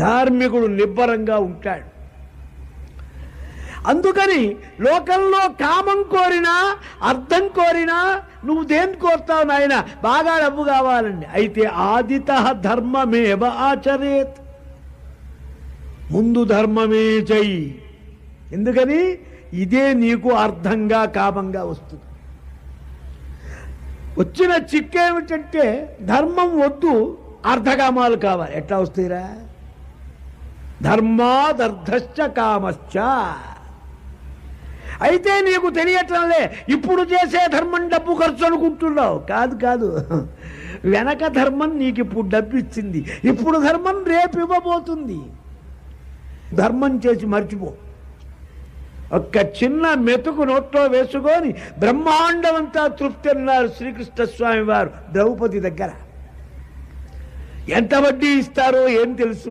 ధార్మికుడు నిబ్బరంగా ఉంటాడు. అందుకని లోకంలో కామం కోరినా అర్థం కోరినా నువ్వు దేని కోరుతావు నాయన? బాగా డబ్బు కావాలండి. అయితే ఆదిత ధర్మమేవ ఆచరేత్. ముందు ధర్మమే చెయ్యి. ఎందుకని? ఇదే నీకు అర్థంగా కామంగా వస్తుంది. వచ్చిన చిక్కేమిటంటే ధర్మం వద్దు అర్ధకామాలు కావాలి. ఎట్లా వస్తాయిరా? ధర్మాదర్ధశ్చ కామశ్చ. అయితే నీకు తెలియట్లే ఇప్పుడు చేసే ధర్మం డబ్బు ఖర్చు అనుకుంటున్నావు. కాదు కాదు. వెనక ధర్మం నీకు ఇప్పుడు డబ్బు ఇచ్చింది. ఇప్పుడు ధర్మం రేపు ఇవ్వబోతుంది. ధర్మం చేసి మర్చిపో. ఒక్క చిన్న మెతుకు నోట్లో వేసుకొని బ్రహ్మాండమంతా తృప్తి అన్నారు శ్రీకృష్ణస్వామి వారు ద్రౌపది దగ్గర. ఎంత వడ్డీ ఇస్తారో ఏం తెలుసు?